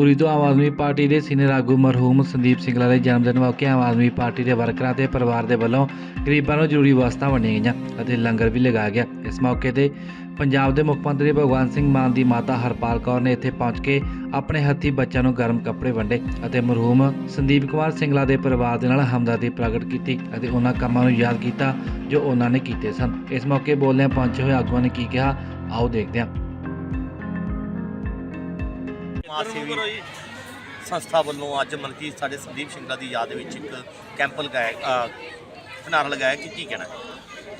ਧੂਰੀ ਤੋਂ ਆਮ ਆਦਮੀ ਪਾਰਟੀ ਦੇ ਸੀਨੀਅਰ ਆਗੂ ਮਰਹੂਮ ਸੰਦੀਪ ਸਿੰਗਲਾ ਦੇ ਜਨਮ ਦਿਨ ਮੌਕੇ ਆਮ ਆਦਮੀ ਪਾਰਟੀ ਦੇ ਵਰਕਰਾਂ ਤੇ ਪਰਿਵਾਰ ਦੇ ਵੱਲੋਂ ਗਰੀਬਾਂ ਨੂੰ ਜ਼ਰੂਰੀ ਵਸਤਾਂ ਵੰਡੀਆਂ ਗਈਆਂ ਅਤੇ ਲੰਗਰ ਵੀ ਲਗਾਇਆ ਗਿਆ। ਇਸ ਮੌਕੇ ਤੇ ਪੰਜਾਬ ਦੇ ਮੁੱਖ ਮੰਤਰੀ ਭਗਵੰਤ ਸਿੰਘ ਮਾਨ ਦੀ ਮਾਤਾ ਹਰਪਾਲ ਕੌਰ ਨੇ ਇੱਥੇ ਪਹੁੰਚ ਕੇ ਆਪਣੇ ਹੱਥੀਂ ਬੱਚਿਆਂ ਨੂੰ ਗਰਮ ਕੱਪੜੇ ਵੰਡੇ ਅਤੇ ਮਰਹੂਮ ਸੰਦੀਪ ਕੁਮਾਰ ਸਿੰਗਲਾ ਦੇ ਪਰਿਵਾਰ ਦੇ ਨਾਲ ਹਮਦਰਦੀ ਪ੍ਰਗਟ ਕੀਤੀ ਅਤੇ ਉਹਨਾਂ ਕੰਮਾਂ ਨੂੰ ਯਾਦ ਕੀਤਾ ਜੋ ਉਹਨਾਂ ਨੇ ਕੀਤੇ ਸਨ। ਇਸ ਮੌਕੇ ਬੋਲਦਿਆਂ ਪਹੁੰਚੇ ਹੋਏ ਆਗੂਆਂ ਨੇ ਕੀ ਕਿਹਾ, ਆਓ ਦੇਖਦੇ ਹਾਂ। ਸਮਾਜ ਸੇਵੀ ਸੰਸਥਾ ਵੱਲੋਂ ਅੱਜ ਮਲਕੀ ਸਾਡੇ ਸੰਦੀਪ ਸਿੰਘਲਾ ਦੀ ਯਾਦ ਵਿੱਚ ਇੱਕ ਕੈਂਪ ਲਗਾਇਆ ਭੰਡਾਰਾ ਲਗਾਇਆ ਕਿ ਕੀ ਕਹਿਣਾ?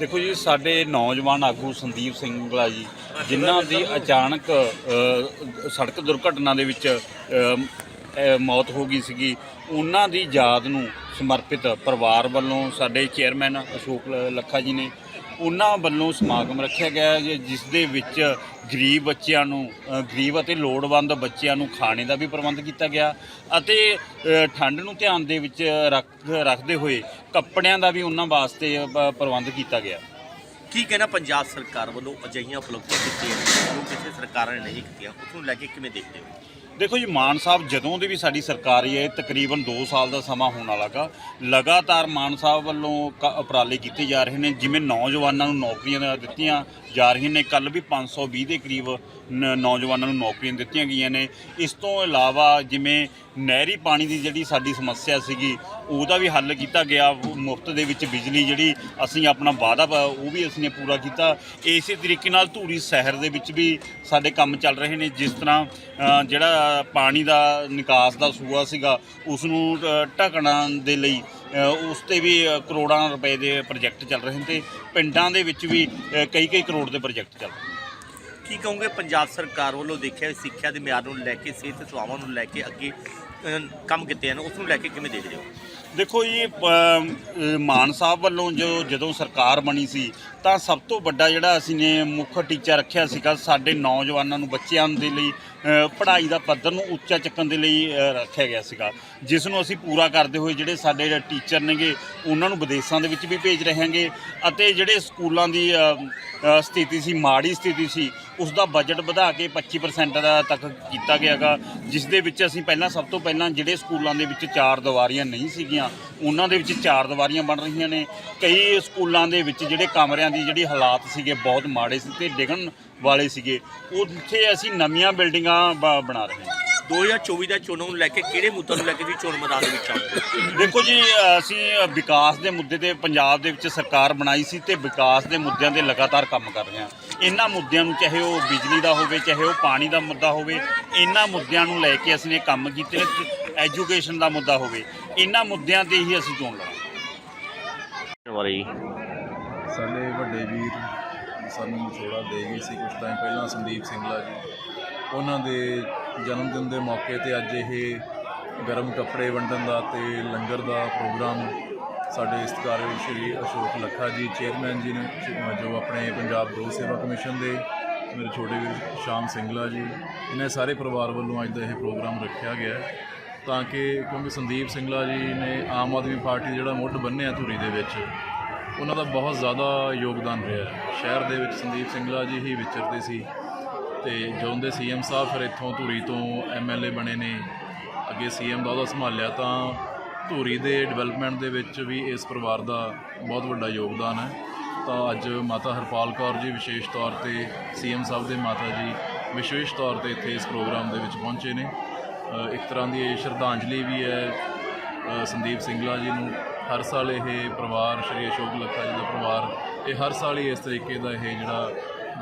ਦੇਖੋ ਜੀ ਸਾਡੇ ਨੌਜਵਾਨ ਆਗੂ ਸੰਦੀਪ ਸਿੰਘਲਾ ਜੀ ਜਿਨ੍ਹਾਂ ਦੀ ਅਚਾਨਕ ਸੜਕ ਦੁਰਘਟਨਾ ਦੇ ਵਿੱਚ ਮੌਤ ਹੋ ਗਈ ਸੀਗੀ ਉਹਨਾਂ ਦੀ ਯਾਦ ਨੂੰ ਸਮਰਪਿਤ ਪਰਿਵਾਰ ਵੱਲੋਂ ਸਾਡੇ ਚੇਅਰਮੈਨ ਅਸ਼ੋਕ ਲੱਖਾ ਜੀ ਨੇ ਉਹਨਾਂ ਵੱਲੋਂ ਸਮਾਗਮ ਰੱਖਿਆ ਗਿਆ ਹੈ, ਜਿਸ ਦੇ ਵਿੱਚ ਗਰੀਬ ਬੱਚਿਆਂ ਨੂੰ ਗਰੀਬ ਅਤੇ ਲੋੜਵੰਦ ਬੱਚਿਆਂ ਨੂੰ ਖਾਣੇ ਦਾ ਵੀ ਪ੍ਰਬੰਧ ਕੀਤਾ ਗਿਆ ਅਤੇ ਠੰਡ ਨੂੰ ਧਿਆਨ ਦੇ ਵਿੱਚ ਰੱਖ, ਰੱਖਦੇ ਹੋਏ ਕੱਪੜਿਆਂ ਦਾ ਵੀ ਉਹਨਾਂ ਵਾਸਤੇ ਪ੍ਰਬੰਧ ਕੀਤਾ ਗਿਆ। ਕੀ ਕਹਿਣਾ ਪੰਜਾਬ ਸਰਕਾਰ ਵੱਲੋਂ ਅਜਿਹੀਆਂ ਉਪਲਬਧੀਆਂ ਕੀਤੀਆਂ ਜੋ ਕਿਸੇ ਸਰਕਾਰਾਂ ਨੇ ਨਹੀਂ ਕੀਤੀਆਂ ਉਸ ਨੂੰ ਲੈ ਕੇ ਕਿਵੇਂ ਦੇਖਦੇ ਹੋ? ਦੇਖੋ ਜੀ, ਮਾਨ ਸਾਹਿਬ ਜਦੋਂ ਦੀ ਵੀ ਸਾਡੀ ਸਰਕਾਰ ਹੀ ਹੈ ਤਕਰੀਬਨ 2 ਸਾਲ ਦਾ ਸਮਾਂ ਹੋਣ ਵਾਲਾ ਲਗਾਤਾਰ ਮਾਨ ਸਾਹਿਬ ਵੱਲੋਂ ਕ- ਉਪਰਾਲੇ ਕੀਤੇ ਜਾ ਰਹੇ ਨੇ, ਜਿਵੇਂ ਨੌਜਵਾਨਾਂ ਨੂੰ ਨੌਕਰੀਆਂ ਦਿੱਤੀਆਂ ਜਾ ਰਹੀਆਂ ਨੇ। ਕੱਲ ਵੀ 520 ਦੇ ਕਰੀਬ ਨ- ਨੌਜਵਾਨਾਂ ਨੂੰ ਨੌਕਰੀਆਂ ਦਿੱਤੀਆਂ ਗਈਆਂ ਨੇ। ਇਸ ਤੋਂ ਇਲਾਵਾ ਜਿਵੇਂ ਨਹਿਰੀ ਪਾਣੀ ਦੀ ਜਿਹੜੀ ਸਾਡੀ ਸਮੱਸਿਆ ਸੀਗੀ, ਉਹਦਾ ਵੀ ਹੱਲ ਕੀਤਾ ਗਿਆ। ਮੁਫਤ ਦੇ ਵਿੱਚ ਬਿਜਲੀ ਜਿਹੜੀ ਅਸੀਂ ਆਪਣਾ ਵਾਅਦਾ ਉਹ ਵੀ ਅਸੀਂ ਨੇ ਪੂਰਾ ਕੀਤਾ। ਇਸੇ ਤਰੀਕੇ ਨਾਲ ਧੂਰੀ ਸ਼ਹਿਰ ਦੇ ਵਿੱਚ ਵੀ ਸਾਡੇ ਕੰਮ ਚੱਲ ਰਹੇ ਨੇ, ਜਿਸ ਤਰ੍ਹਾਂ ਜਿਹੜਾ ਪਾਣੀ ਦਾ ਨਿਕਾਸ ਦਾ ਸੂਆ ਸੀਗਾ ਉਸ ਨੂੰ ਢਕਣ ਦੇ ਲਈ ਉਸ ਤੇ ਵੀ ਕਰੋੜਾਂ ਰੁਪਏ ਦੇ ਪ੍ਰੋਜੈਕਟ ਚੱਲ ਰਹੇ ਨੇ ਤੇ ਪਿੰਡਾਂ ਦੇ ਵਿੱਚ ਵੀ ਕਈ ਕਈ ਕਰੋੜ ਦੇ ਪ੍ਰੋਜੈਕਟ ਚੱਲ ਰਹੇ ਕੀ ਕਹੋਗੇ ਪੰਜਾਬ ਸਰਕਾਰ ਵੱਲੋਂ ਦੇਖਿਆ ਸਿੱਖਿਆ ਦੇ ਮਿਆਰ ਨੂੰ ਲੈ ਕੇ ਸਿਹਤ ਸੇਵਾਵਾਂ ਨੂੰ ਲੈ ਕੇ ਅੱਗੇ ਕੰਮ ਕੀਤੇ ਹਨ ਉਸ ਨੂੰ ਲੈ ਕੇ ਕਿਵੇਂ ਦੇਖਦੇ ਹੋ? ਦੇਖੋ ਅ, ਮਾਨ ਸਾਹਿਬ ਵੱਲੋਂ ਜੋ ਜਦੋਂ ਸਰਕਾਰ ਬਣੀ ਸੀ ਤਾਂ ਸਭ ਤੋਂ ਵੱਡਾ ਜਿਹੜਾ ਅਸੀਂ ਨੇ ਮੁੱਖ ਟੀਚਾ ਰੱਖਿਆ ਸੀਗਾ ਸਾਡੇ ਨੌਜਵਾਨਾਂ ਨੂੰ, ਬੱਚਿਆਂ ਦੇ ਲਈ ਪੜ੍ਹਾਈ ਦਾ ਪੱਧਰ ਨੂੰ ਉੱਚਾ ਚੱਕਣ ਦੇ ਲਈ ਰੱਖਿਆ ਗਿਆ ਸੀਗਾ। ਜਿਸ ਨੂੰ ਅਸੀਂ ਪੂਰਾ ਕਰਦੇ ਹੋਏ ਜਿਹੜੇ ਸਾਡੇ ਟੀਚਰ ਨੇਗੇ, ਉਹਨਾਂ ਨੂੰ ਵਿਦੇਸ਼ਾਂ ਦੇ ਵਿੱਚ ਵੀ ਭੇਜ ਰਹੇ ਹਾਂਗੇ ਅਤੇ ਜਿਹੜੇ ਸਕੂਲਾਂ ਦੀ ਸਥਿਤੀ ਸੀ, ਮਾੜੀ ਸਥਿਤੀ ਸੀ, ਉਸ ਦਾ ਬਜਟ ਵਧਾ ਕੇ 25% ਦਾ ਤੱਕ ਕੀਤਾ ਗਿਆਗਾ, ਜਿਸ ਦੇ ਵਿੱਚ ਅਸੀਂ ਪਹਿਲਾਂ ਸਭ ਤੋਂ ਪਹਿਲਾਂ ਜਿਹੜੇ ਸਕੂਲਾਂ ਦੇ ਵਿੱਚ ਚਾਰ ਦੀਵਾਰੀਆਂ ਨਹੀਂ ਸੀਗੀਆਂ, ਉਹਨਾਂ ਦੇ ਵਿੱਚ ਚਾਰ ਦੀਵਾਰੀਆਂ ਬਣ ਰਹੀਆਂ ਨੇ। ਕਈ ਸਕੂਲਾਂ ਦੇ ਵਿੱਚ ਜਿਹੜੇ ਕਮਰਿਆਂ ਦੀ ਜਿਹੜੀ ਹਾਲਾਤ ਸੀਗੇ ਬਹੁਤ ਮਾੜੇ ਸੀ ਤੇ ਡਿੱਗਣ ਵਾਲੇ ਸੀਗੇ। ਉੱਥੇ ਅਸੀਂ ਨਵੀਆਂ ਬਿਲਡਿੰਗਾਂ ਬ- ਬਣਾ ਰਹੇ ਹਾਂ। 2024 ਦਾ ਚੋਣਾਂ ਨੂੰ ਲੈ ਕੇ ਕਿਹੜੇ ਮੁੱਦਿਆਂ ਨੂੰ ਲੈ ਕੇ ਤੁਸੀਂ ਚੋਣ ਮੈਦਾਨ ਦੇ ਵਿੱਚ ਆਉਂਗੇ ਦੇਖੋ ਜੀ ਅਸੀਂ ਵਿਕਾਸ ਦੇ ਮੁੱਦੇ ਤੇ ਪੰਜਾਬ ਦੇ ਵਿੱਚ ਸਰਕਾਰ ਬਣਾਈ ਸੀ ਤੇ ਵਿਕਾਸ ਦੇ ਮੁੱਦਿਆਂ ਤੇ ਲਗਾਤਾਰ ਕੰਮ ਕਰ ਰਹੇ ਹਾਂ। ਇਹਨਾਂ ਮੁੱਦਿਆਂ ਨੂੰ ਚਾਹੇ ਉਹ ਬਿਜਲੀ ਦਾ ਹੋਵੇ ਚਾਹੇ ਉਹ ਪਾਣੀ ਦਾ ਮੁੱਦਾ ਹੋਵੇ ਇਹਨਾਂ ਮੁੱਦਿਆਂ ਨੂੰ ਲੈ ਕੇ ਅਸੀਂ ਨੇ ਕੰਮ ਕੀਤੇ ਨੇ ਐਜੂਕੇਸ਼ਨ ਦਾ ਮੁੱਦਾ ਹੋਵੇ ਇਹਨਾਂ ਮੁੱਦਿਆਂ ਤੇ ਹੀ ਅਸੀਂ ਚੋਣ ਲੜਾਂਗੇ। ਵਾਲੀ ਸਾਡੇ ਵੱਡੇ ਵੀਰ ਸਾਨੂੰ ਵਿਛੋੜਾ ਦੇ ਗਏ ਸੀ ਕੁਝ ਟਾਈਮ ਪਹਿਲਾਂ, ਸੰਦੀਪ ਸਿੰਘਲਾ ਜੀ। ਉਹਨਾਂ ਦੇ ਜਨਮ ਦਿਨ ਦੇ ਮੌਕੇ ਤੇ ਅੱਜ ਇਹ ਗਰਮ ਕੱਪੜੇ ਵੰਡਣ ਦਾ ਤੇ ਲੰਗਰ ਦਾ ਪ੍ਰੋਗਰਾਮ ਸਾਡੇ ਸਤਿਕਾਰਯੋਗ ਸ਼੍ਰੀ ਅਸ਼ੋਕ ਲੱਖਾ ਜੀ ਚੇਅਰਮੈਨ ਜੀ ਨੇ, ਜੋ ਆਪਣੇ ਪੰਜਾਬ ਗੋ ਸੇਵਾ ਕਮਿਸ਼ਨ ਦੇ ਮੇਰੇ ਛੋਟੇ ਵੀਰ ਸ਼ਾਮ ਸਿੰਘਲਾ ਜੀ, ਇਹਨਾਂ ਸਾਰੇ ਪਰਿਵਾਰ ਵੱਲੋਂ ਅੱਜ ਦਾ ਇਹ ਪ੍ਰੋਗਰਾਮ ਰੱਖਿਆ ਗਿਆ ਤਾਂ ਕਿ ਕਿਉਂਕਿ ਸੰਦੀਪ ਸਿੰਘਲਾ ਜੀ ਨੇ ਆਮ ਆਦਮੀ ਪਾਰਟੀ ਜਿਹੜਾ ਮੁੱਢ ਬੰਨਿਆ ਧੂਰੀ ਦੇ ਵਿੱਚ ਉਹਨਾਂ ਦਾ ਬਹੁਤ ਜ਼ਿਆਦਾ ਯੋਗਦਾਨ ਰਿਹਾ ਸ਼ਹਿਰ ਦੇ ਵਿੱਚ ਸੰਦੀਪ ਸਿੰਘਲਾ ਜੀ ਹੀ ਵਿਚਰਦੇ ਸੀ ਤੇ ਜਦੋਂ ਦੇ ਸੀਐਮ ਸਾਹਿਬ ਫਿਰ ਇੱਥੋਂ ਧੂਰੀ ਤੋਂ ਐਮਐਲਏ ਬਣੇ ਨੇ, ਅੱਗੇ ਸੀਐਮ ਦਾ ਉਹਦਾ ਸੰਭਾਲਿਆ, ਤਾਂ ਧੂਰੀ ਦੇ ਡਿਵੈਲਪਮੈਂਟ ਦੇ ਵਿੱਚ ਵੀ ਇਸ ਪਰਿਵਾਰ ਦਾ ਬਹੁਤ ਵੱਡਾ ਯੋਗਦਾਨ ਹੈ। ਤਾਂ ਅੱਜ ਮਾਤਾ ਹਰਪਾਲ ਕੌਰ ਜੀ ਵਿਸ਼ੇਸ਼ ਤੌਰ ਤੇ ਸੀਐਮ ਸਾਹਿਬ ਦੇ ਮਾਤਾ ਜੀ ਵਿਸ਼ੇਸ਼ ਤੌਰ ਤੇ ਇੱਥੇ ਇਸ ਪ੍ਰੋਗਰਾਮ ਦੇ ਵਿੱਚ ਪਹੁੰਚੇ ਨੇ। ਇੱਕ ਤਰ੍ਹਾਂ ਦੀ ਇਹ ਸ਼ਰਧਾਂਜਲੀ ਵੀ ਹੈ ਸੰਦੀਪ ਸਿੰਘਲਾ ਜੀ ਨੂੰ। ਹਰ ਸਾਲ ਇਹ ਪਰਿਵਾਰ ਸ਼੍ਰੀ ਅਸ਼ੋਕ ਲੱਖਾ ਜੀ ਦਾ ਪਰਿਵਾਰ ਇਹ ਹਰ ਸਾਲ ਹੀ ਇਸ ਤਰੀਕੇ ਦਾ ਇਹ ਜਿਹੜਾ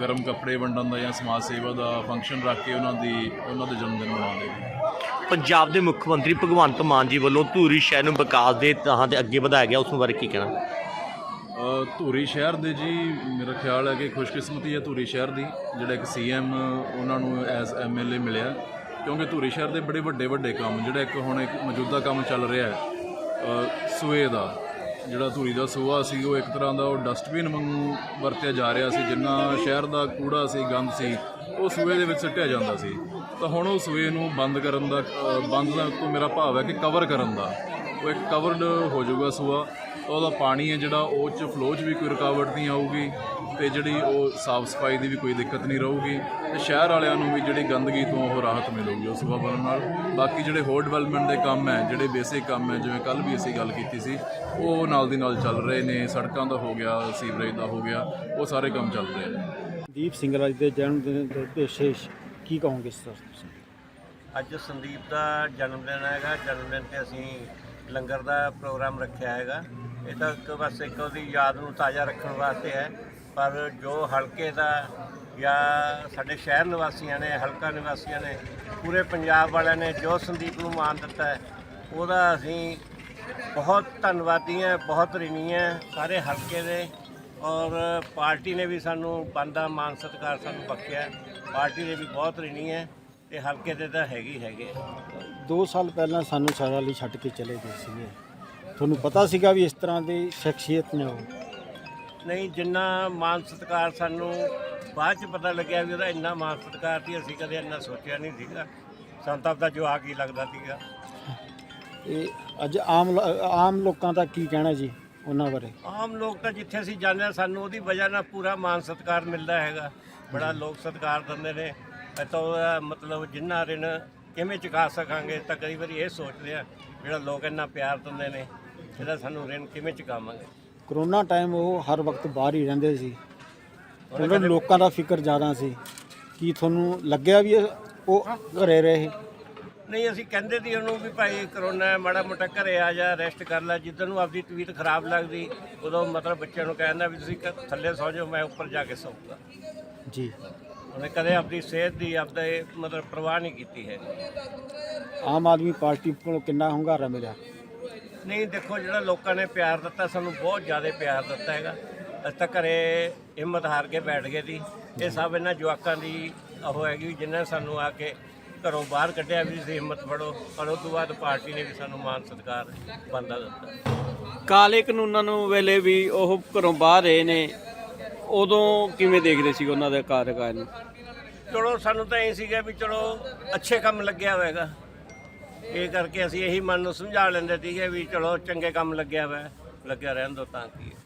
ਗਰਮ ਕੱਪੜੇ ਵੰਡਣ ਦਾ ਜਾਂ ਸਮਾਜ ਸੇਵਾ ਦਾ ਫੰਕਸ਼ਨ ਰੱਖ ਕੇ ਉਹਨਾਂ ਦੀ ਉਹਨਾਂ ਦੇ ਜਨਮ ਦਿਨ ਮਨਾਉਂਦੇ ਨੇ। ਪੰਜਾਬ ਦੇ ਮੁੱਖ ਮੰਤਰੀ ਭਗਵੰਤ ਮਾਨ ਜੀ ਵੱਲੋਂ ਧੂਰੀ ਸ਼ਹਿਰ ਨੂੰ ਵਿਕਾਸ ਦੇ ਤਹਾਂ ਤੇ ਅੱਗੇ ਵਧਾਇਆ ਗਿਆ ਉਸ ਬਾਰੇ ਕੀ ਕਹਿਣਾ? ਧੂਰੀ ਸ਼ਹਿਰ ਦੇ ਜੀ ਮੇਰਾ ਖਿਆਲ ਹੈ ਕਿ ਖੁਸ਼ਕਿਸਮਤੀ ਹੈ ਧੂਰੀ ਸ਼ਹਿਰ ਦੀ ਜਿਹੜਾ ਇੱਕ ਸੀਐਮ ਉਹਨਾਂ ਨੂੰ ਐਜ਼ ਐਮਐਲਏ ਮਿਲਿਆ। ਕਿਉਂਕਿ ਧੂਰੀ ਸ਼ਹਿਰ ਦੇ ਬੜੇ ਵੱਡੇ ਵੱਡੇ ਕੰਮ ਜਿਹੜਾ ਇੱਕ ਹੁਣ ਇੱਕ ਮੌਜੂਦਾ ਕੰਮ ਚੱਲ ਰਿਹਾ ਹੈ ਸੂਏ ਦਾ, ਜਿਹੜਾ ਧੂਰੀ ਦਾ ਸੂਆ ਸੀ, ਉਹ ਇੱਕ ਤਰ੍ਹਾਂ ਦਾ ਉਹ ਡਸਟਬਿਨ ਵਾਂਗੂ ਵਰਤਿਆ ਜਾ ਰਿਹਾ ਸੀ, ਜਿੰਨਾ ਸ਼ਹਿਰ ਦਾ ਕੂੜਾ ਸੀ, ਗੰਦ ਸੀ, ਉਹ ਸੂਏ ਦੇ ਵਿੱਚ ਸੁੱਟਿਆ ਜਾਂਦਾ ਸੀ। ਤਾਂ ਹੁਣ ਉਹ ਸੂਏ ਨੂੰ ਬੰਦ ਕਰਨ ਦਾ ਬੰਦ ਦਾ ਤੋਂ ਮੇਰਾ ਭਾਵ ਹੈ ਕਿ ਕਵਰ ਕਰਨ ਦਾ। ਉਹ ਇੱਕ ਕਵਰਡ ਹੋ ਜਾਊਗਾ ਸੂਆ। ਉਹਦਾ ਪਾਣੀ ਹੈ ਜਿਹੜਾ ਉਹ ਚ ਫਲੋ 'ਚ ਵੀ ਕੋਈ ਰੁਕਾਵਟ ਨਹੀਂ ਆਊਗੀ ਤੇ ਜਿਹੜੀ ਉਹ ਸਾਫ਼ ਸਫ਼ਾਈ ਦੀ ਵੀ ਕੋਈ ਦਿੱਕਤ ਨਹੀਂ ਰਹੂਗੀ ਤੇ ਸ਼ਹਿਰ ਵਾਲਿਆਂ ਨੂੰ ਵੀ ਜਿਹੜੀ ਗੰਦਗੀ ਤੋਂ ਉਹ ਰਾਹਤ ਮਿਲੂਗੀ ਉਸ ਬਣਨ ਨਾਲ। ਬਾਕੀ ਜਿਹੜੇ ਹੋਰ ਡਿਵੈਲਪਮੈਂਟ ਦੇ ਕੰਮ ਹੈ ਜਿਹੜੇ ਬੇਸਿਕ ਕੰਮ ਹੈ ਜਿਵੇਂ ਕੱਲ ਵੀ ਅਸੀਂ ਗੱਲ ਕੀਤੀ ਸੀ ਉਹ ਨਾਲ ਦੀ ਨਾਲ ਚੱਲ ਰਹੇ ਨੇ ਸੜਕਾਂ ਦਾ ਹੋ ਗਿਆ ਸੀਵਰੇਜ ਦਾ ਹੋ ਗਿਆ ਉਹ ਸਾਰੇ ਕੰਮ ਚੱਲ ਰਹੇ ਨੇ। ਦੀਪ ਸਿੰਘਲਾ ਜੀ ਦੇ ਜਨਮ ਦਿਨ ਦੇ ਵਿਸ਼ੇਸ਼ ਕੀ ਕਹੋਗੇ ਸਰ ਤੁਸੀਂ? ਅੱਜ ਸੰਦੀਪ ਦਾ ਜਨਮ ਦਿਨ ਹੈਗਾ। ਜਨਮ ਦਿਨ ਤੇ ਅਸੀਂ ਲੰਗਰ ਦਾ ਪ੍ਰੋਗਰਾਮ ਰੱਖਿਆ ਹੈਗਾ। ਇਹ ਤਾਂ ਇੱਕ ਬਸ ਇੱਕ ਉਹਦੀ ਯਾਦ ਨੂੰ ਤਾਜ਼ਾ ਰੱਖਣ ਵਾਸਤੇ ਹੈ। ਪਰ ਜੋ ਹਲਕੇ ਦਾ ਜਾਂ ਸਾਡੇ ਸ਼ਹਿਰ ਨਿਵਾਸੀਆਂ ਨੇ, ਹਲਕਾ ਨਿਵਾਸੀਆਂ ਨੇ, ਪੂਰੇ ਪੰਜਾਬ ਵਾਲਿਆਂ ਨੇ ਜੋ ਸੰਦੀਪ ਨੂੰ ਮਾਣ ਦਿੱਤਾ ਹੈ, ਉਹਦਾ ਅਸੀਂ ਬਹੁਤ ਧੰਨਵਾਦੀ ਹਾਂ ਬਹੁਤ ਰਿਣੀ ਹੈ ਸਾਰੇ ਹਲਕੇ ਦੇ। ਔਰ ਪਾਰਟੀ ਨੇ ਵੀ ਸਾਨੂੰ ਬੰਦਾ ਮਾਨ ਸਤਿਕਾਰ ਸਾਨੂੰ ਬਖਸ਼ਿਆ ਪਾਰਟੀ ਦੇ ਵੀ ਬਹੁਤ ਰਿਣੀ ਹੈ ਤੇ ਹਲਕੇ ਦੇ ਤਾਂ ਹੈਗੇ ਹੀ ਹੈਗੇ ਦੋ ਸਾਲ ਪਹਿਲਾਂ ਸਾਨੂੰ ਸਾਰਾ ਲਈ ਛੱਡ ਕੇ ਚਲੇ ਗਏ ਸੀਗੇ। ਤੁਹਾਨੂੰ ਪਤਾ ਸੀਗਾ ਵੀ ਇਸ ਤਰ੍ਹਾਂ ਦੀ ਸ਼ਖਸੀਅਤ ਨੇ ਉਹ? ਨਹੀਂ ਜਿੰਨਾ ਮਾਨ ਸਤਿਕਾਰ ਸਾਨੂੰ ਬਾਅਦ ਚ ਪਤਾ ਲੱਗਿਆ ਵੀ ਉਹਦਾ ਇੰਨਾ ਮਾਨ ਸਤਿਕਾਰ ਸੀ ਅਸੀਂ ਕਦੇ ਇੰਨਾ ਸੋਚਿਆ ਨਹੀਂ ਸੀਗਾ। ਸਾਨੂੰ ਤਾਂ ਆਪਦਾ ਜਵਾਕ ਹੀ ਲੱਗਦਾ ਸੀਗਾ। ਇਹ ਅੱਜ ਆਮ ਲ- ਆਮ ਲੋਕਾਂ ਦਾ ਕੀ ਕਹਿਣਾ ਜੀ ਉਹਨਾਂ ਬਾਰੇ? ਆਮ ਲੋਕ ਤਾਂ ਜਿੱਥੇ ਅਸੀਂ ਜਾਂਦੇ ਹਾਂ ਸਾਨੂੰ ਉਹਦੀ ਵਜ੍ਹਾ ਨਾਲ ਪੂਰਾ ਮਾਨ ਸਤਿਕਾਰ ਮਿਲਦਾ ਹੈਗਾ। ਬੜਾ ਲੋਕ ਸਤਿਕਾਰ ਦਿੰਦੇ ਨੇ। ਤਾਂ ਉਹਦਾ ਮਤਲਬ ਜਿੰਨਾ ਰਿਣ ਕਿਵੇਂ ਚੁਕਾ ਸਕਾਂਗੇ ਤਾਂ ਕਈ ਵਾਰੀ ਇਹ ਸੋਚਦੇ ਆ ਜਿਹੜਾ ਲੋਕ ਇੰਨਾ ਪਿਆਰ ਦਿੰਦੇ ਨੇ। ਇਹਦਾ ਸਾਨੂੰ ਰਿਣ ਕਿਵੇਂ ਚੁਕਾਵਾਂਗੇ? ਕਰੋਨਾ ਟਾਈਮ ਉਹ ਹਰ ਵਕਤ ਬਾਹਰ ਹੀ ਰਹਿੰਦੇ ਸੀ। ਉਹਨਾਂ ਲੋਕਾਂ ਦਾ ਫਿਕਰ ਜ਼ਿਆਦਾ ਸੀ ਕੀ ਤੁਹਾਨੂੰ ਲੱਗਿਆ ਵੀ ਉਹ ਘਰੇ ਰਹੇ। ਨਹੀਂ ਅਸੀਂ ਕਹਿੰਦੇ ਸੀ ਉਹਨੂੰ ਵੀ ਭਾਈ ਕਰੋਨਾ ਹੈ, ਮਾੜਾ ਮੋਟਾ ਘਰੇ ਆ ਜਾ ਰੈਸਟ ਕਰ ਲੈ। ਜਿੱਦਣ ਨੂੰ ਆਪਦੀ ਤਬੀਅਤ ਖਰਾਬ ਲੱਗਦੀ ਉਦੋਂ ਮਤਲਬ ਬੱਚਿਆਂ ਨੂੰ ਕਹਿੰਦਾ ਵੀ ਤੁਸੀਂ ਕ- ਥੱਲੇ ਸੌ ਜਾਓ ਮੈਂ ਉੱਪਰ ਜਾ ਕੇ ਸੌਂਗਾ। ਜੀ। ਉਹਨੇ ਕਦੇ ਆਪਣੀ ਸਿਹਤ ਦੀ ਆਪਦਾ ਇਹ ਮਤਲਬ ਪਰਵਾਹ ਨਹੀਂ ਕੀਤੀ ਹੈ ਆਮ ਆਦਮੀ ਪਾਰਟੀ ਕੋਲ ਕਿੰਨਾ ਹੰਗਾਰਾ ਮਿਲਿਆ? ਨਹੀਂ ਦੇਖੋ ਜਿਹੜਾ ਲੋਕਾਂ ਨੇ ਪਿਆਰ ਦਿੱਤਾ ਸਾਨੂੰ ਬਹੁਤ ਜ਼ਿਆਦਾ ਪਿਆਰ ਦਿੱਤਾ ਹੈਗਾ। ਅਸੀਂ ਤਾਂ ਘਰੇ ਹਿੰਮਤ ਹਾਰ ਕੇ ਬੈਠ ਗਏ ਸੀ। ਇਹ ਸਭ ਇਹਨਾਂ ਜਵਾਕਾਂ ਦੀ ਉਹ ਹੈਗੀ ਜਿਨ੍ਹਾਂ ਨੇ ਸਾਨੂੰ ਆ ਕੇ ਘਰੋਂ ਬਾਹਰ ਕੱਢਿਆ ਵੀ ਤੁਸੀਂ ਹਿੰਮਤ ਫੜੋ ਪਰ ਉਸ ਤੋਂ ਬਾਅਦ ਪਾਰਟੀ ਨੇ ਵੀ ਸਾਨੂੰ ਮਾਨ ਸਤਿਕਾਰ ਬੰਦਾ ਦਿੱਤਾ। ਕਾਲੇ ਕਾਨੂੰਨਾਂ ਨੂੰ ਵੇਲੇ ਵੀ ਉਹ ਘਰੋਂ ਬਾਹਰ ਰਹੇ ਨੇ ਉਦੋਂ ਕਿਵੇਂ ਦੇਖਦੇ ਸੀ ਉਹਨਾਂ ਦੇ ਕਾਰਜਕਾਲ ਨੂੰ? ਚਲੋ ਸਾਨੂੰ ਤਾਂ ਇਹ ਸੀਗਾ ਵੀ ਚਲੋ ਅੱਛੇ ਕੰਮ ਲੱਗਿਆ ਹੋਵੇਗਾ। ਇਹ ਕਰਕੇ ਅਸੀਂ ਇਹੀ ਮਨ ਨੂੰ ਸਮਝਾ ਲੈਂਦੇ ਸੀਗੇ ਵੀ ਚਲੋ ਚੰਗੇ ਕੰਮ ਲੱਗਿਆ ਹੋਇਆ ਲੱਗਿਆ ਰਹਿਣ ਦੋ ਤਾਂ ਕੀ ਹੈ।